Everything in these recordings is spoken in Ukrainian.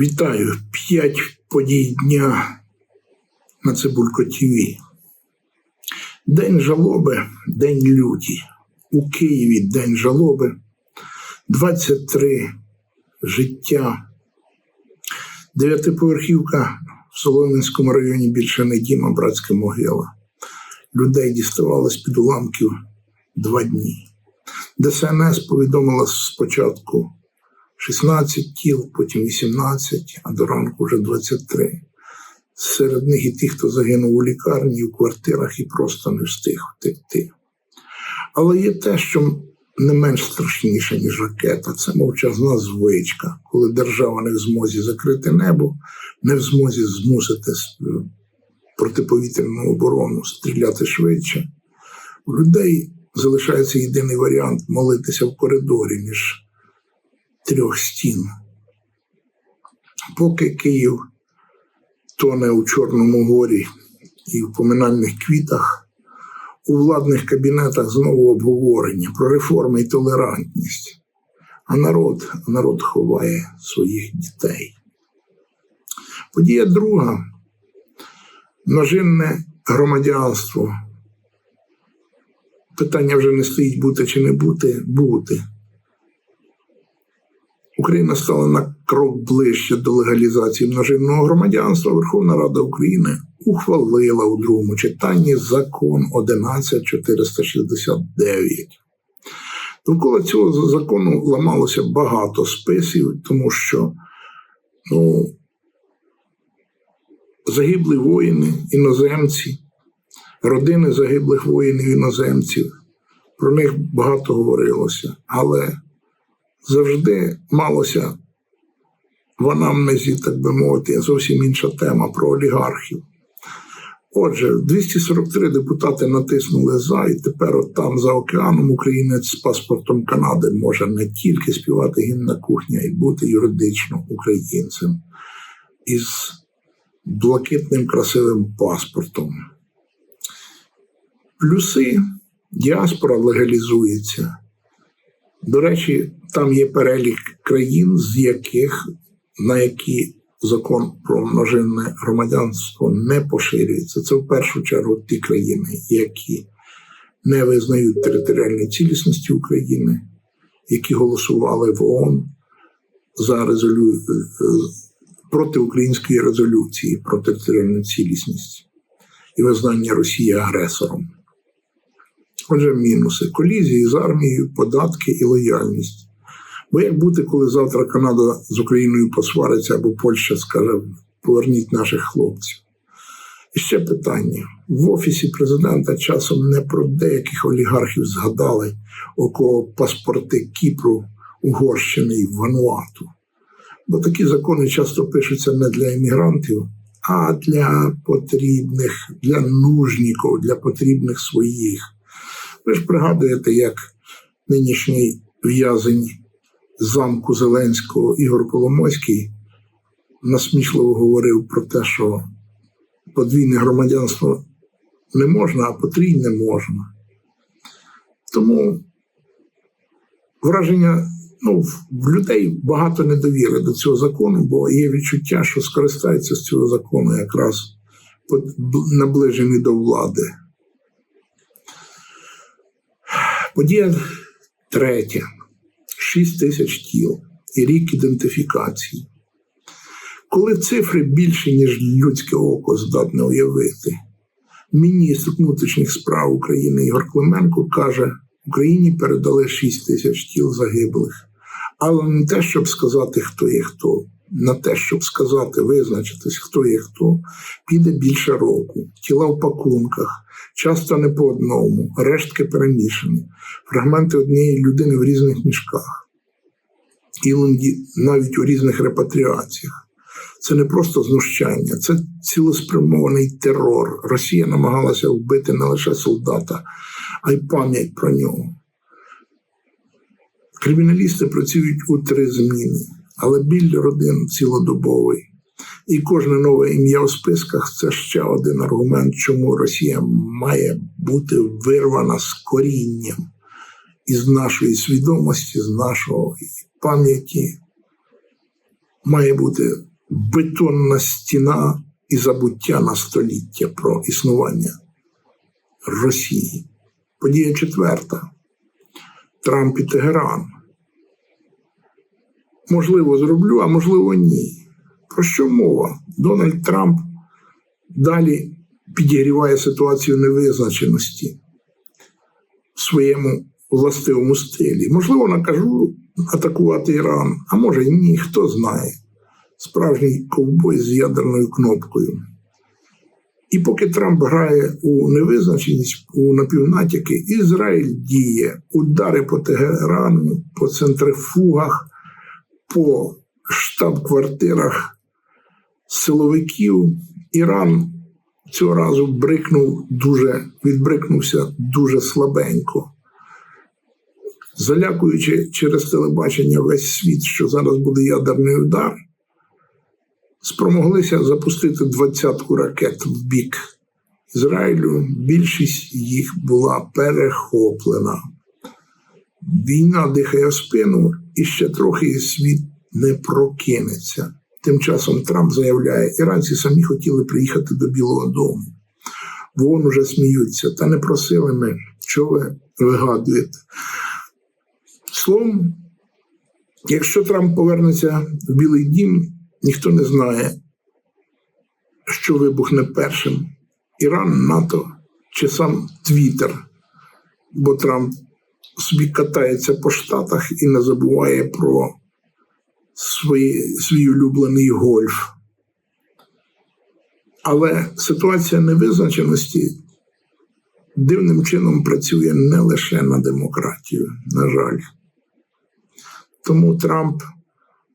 Вітаю! П'ять подій дня на Цибулько ТВ. День жалоби, день люті. У Києві день жалоби. 23 життя. Дев'ятиповерхівка в Солом'янському районі більше не дім, а братська могила. Людей діставали з-під уламків два дні. ДСНС повідомила спочатку 16 тіл, потім 18, а до ранку вже 23. Серед них і ті, хто загинув у лікарні, в квартирах і просто не встиг втекти. Але є те, що не менш страшніше, ніж ракета, це мовчазна звичка, коли держава не в змозі закрити небо, не в змозі змусити протиповітряну оборону стріляти швидше. У людей залишається єдиний варіант молитися в коридорі між трьох стін. Поки Київ тоне у Чорному горі і в поминальних квітах, у владних кабінетах знову обговорення про реформи і толерантність. А народ, народ ховає своїх дітей. Подія друга множинне громадянство. Питання вже не стоїть бути чи не бути, бути. Україна стала на крок ближче до легалізації множинного громадянства. Верховна Рада України ухвалила у другому читанні закон 11469. Довкола цього закону ламалося багато списів, тому що ну, загиблі воїни, іноземці, родини загиблих воїнів іноземців. Про них багато говорилося, але завжди малося в анамнезі, так би мовити, зовсім інша тема про олігархів. Отже, 243 депутати натиснули за, і тепер от там за океаном українець з паспортом Канади може не тільки співати гімн на кухні, а й бути юридично українцем із блакитним красивим паспортом. Плюси діаспора легалізується. До речі, там є перелік країн, з яких на які закон про множинне громадянство не поширюється. Це в першу чергу ті країни, які не визнають територіальної цілісності України, які голосували в ООН за резолю... проти української резолюції про територіальну цілісність і визнання Росії агресором. Отже, мінуси: колізії з армією, податки і лояльність. Бо як бути, коли завтра Канада з Україною посвариться або Польща скаже поверніть наших хлопців? І ще питання: в офісі президента часом не про деяких олігархів згадали, у кого паспорти Кіпру, Угорщини і Вануату. Бо такі закони часто пишуться не для іммігрантів, а для потрібних, для нужніків, для потрібних своїх. Ви ж пригадуєте, як нинішній в'язень замку Зеленського Ігор Коломойський насмішливо говорив про те, що подвійне громадянство не можна, а потрійне можна. Тому враження ну, в людей багато недовіри до цього закону, бо є відчуття, що скористаються з цього закону якраз наближені до влади. Подія третя: 6 тисяч тіл і рік ідентифікації. Коли цифри більше, ніж людське око здатне уявити, міністр внутрішніх справ України Ігор Клименко каже, Україні передали 6 тисяч тіл загиблих. Але не те, щоб сказати, хто є хто, на те, щоб сказати, визначитись, хто є хто, піде більше року. Тіла в пакунках, часто не по одному, рештки перемішані, фрагменти однієї людини в різних мішках, іноді навіть у різних репатріаціях. Це не просто знущання, це цілеспрямований терор. Росія намагалася вбити не лише солдата, а й пам'ять про нього. Криміналісти працюють у три зміни, але біль родин цілодобовий. І кожне нове ім'я у списках це ще один аргумент, чому Росія має бути вирвана з корінням із нашої свідомості, з нашої пам'яті. Має бути бетонна стіна і забуття на століття про існування Росії. Подія четверта. Трамп і Тегеран. Можливо, зроблю, а можливо, ні. Про що мова? Дональд Трамп далі підігріває ситуацію невизначеності в своєму властивому стилі. Можливо, накажу атакувати Іран, а може ні, хто знає. Справжній ковбой з ядерною кнопкою. І поки Трамп грає у невизначеність у напівнатяки, Ізраїль діє удари по Тегерану, по центрифугах, по штаб-квартирах силовиків. Іран цього разу брикнув дуже, відбрикнувся дуже слабенько. Залякуючи через телебачення весь світ, що зараз буде ядерний удар спромоглися запустити двадцятку ракет в бік Ізраїлю. Більшість їх була перехоплена. Війна дихає в спину і ще трохи світ не прокинеться. Тим часом Трамп заявляє, іранці самі хотіли приїхати до Білого Дому. Вон уже сміються, та не просили ми, що ви вигадуєте. Словом, якщо Трамп повернеться в Білий Дім, Ніхто не знає, що вибухне першим Іран, НАТО чи сам Твіттер, бо Трамп собі катається по Штатах і не забуває про свої, свій улюблений гольф. Але ситуація невизначеності дивним чином працює не лише на демократію, на жаль. Тому Трамп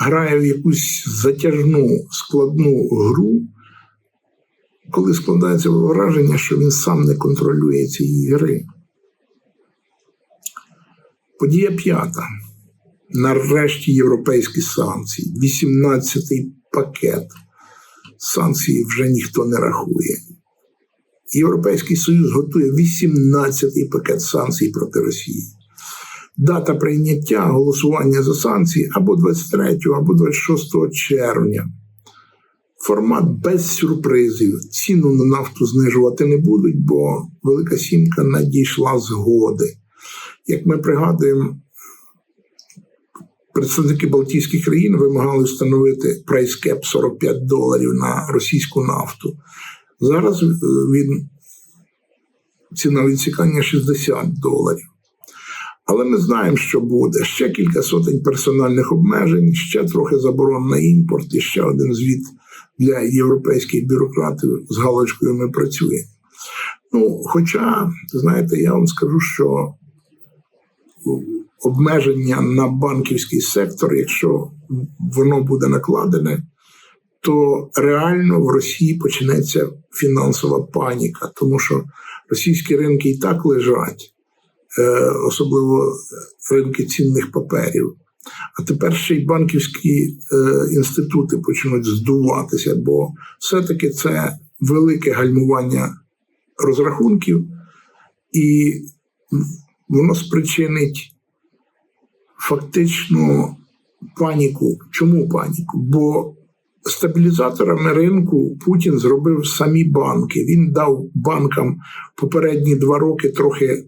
грає в якусь затяжну складну гру, коли складається враження, що він сам не контролює цієї гри. Подія п'ята. Нарешті європейські санкції. 18-й пакет. Санкції вже ніхто не рахує. Європейський Союз готує 18-й пакет санкцій проти Росії дата прийняття голосування за санкції або 23 або 26 червня. Формат без сюрпризів. Ціну на нафту знижувати не будуть, бо Велика Сімка надійшла згоди. Як ми пригадуємо, представники Балтійських країн вимагали встановити прайскеп 45 доларів на російську нафту. Зараз е, він ціна відсікання 60 доларів. Але ми знаємо, що буде ще кілька сотень персональних обмежень, ще трохи заборон на імпорт і ще один звіт для європейських бюрократів з галочкою ми працюємо. Ну, Хоча, знаєте, я вам скажу, що обмеження на банківський сектор, якщо воно буде накладене, то реально в Росії почнеться фінансова паніка, тому що російські ринки і так лежать. Е, особливо ринки цінних паперів. А тепер ще й банківські е, інститути почнуть здуватися, бо все-таки це велике гальмування розрахунків, і воно спричинить фактично паніку. Чому паніку? Бо стабілізаторами ринку Путін зробив самі банки. Він дав банкам попередні два роки трохи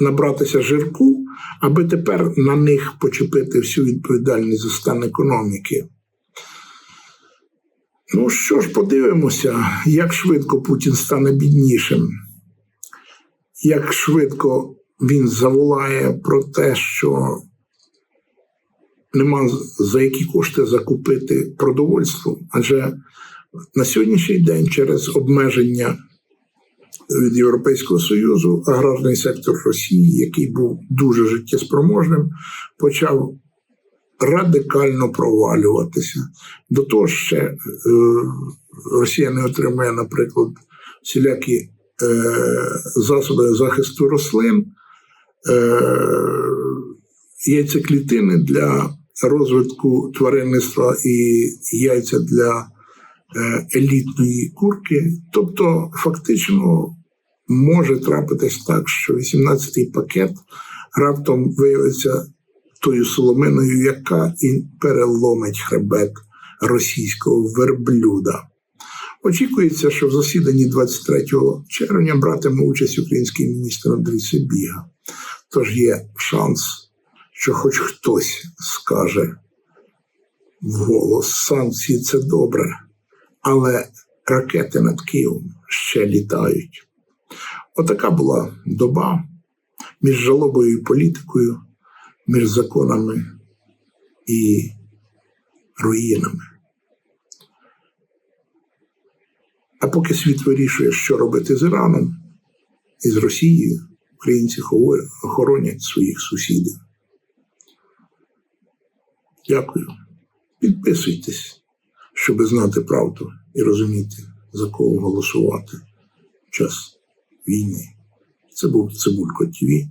набратися жирку, аби тепер на них почепити всю відповідальність за стан економіки. Ну що ж, подивимося, як швидко Путін стане біднішим, як швидко він заволає про те, що нема за які кошти закупити продовольство. Адже на сьогоднішній день через обмеження від Європейського Союзу, аграрний сектор Росії, який був дуже життєспроможним, почав радикально провалюватися. До того ще е, Росія не отримує, наприклад, всілякі е, засоби захисту рослин, яйцеклітини для розвитку тваринництва і яйця для е, елітної курки. Тобто, фактично, може трапитись так, що 18-й пакет раптом виявиться тою соломиною, яка і переломить хребет російського верблюда. Очікується, що в засіданні 23 червня братиме участь український міністр Андрій Сибіга. Тож є шанс, що хоч хтось скаже вголос санкції це добре, але ракети над Києвом ще літають. Отака була доба між жалобою і політикою, між законами і руїнами. А поки світ вирішує, що робити з Іраном і з Росією, українці хоронять своїх сусідів. Дякую. Підписуйтесь, щоб знати правду і розуміти, за кого голосувати в час війни. Це був Цибулько ТВ.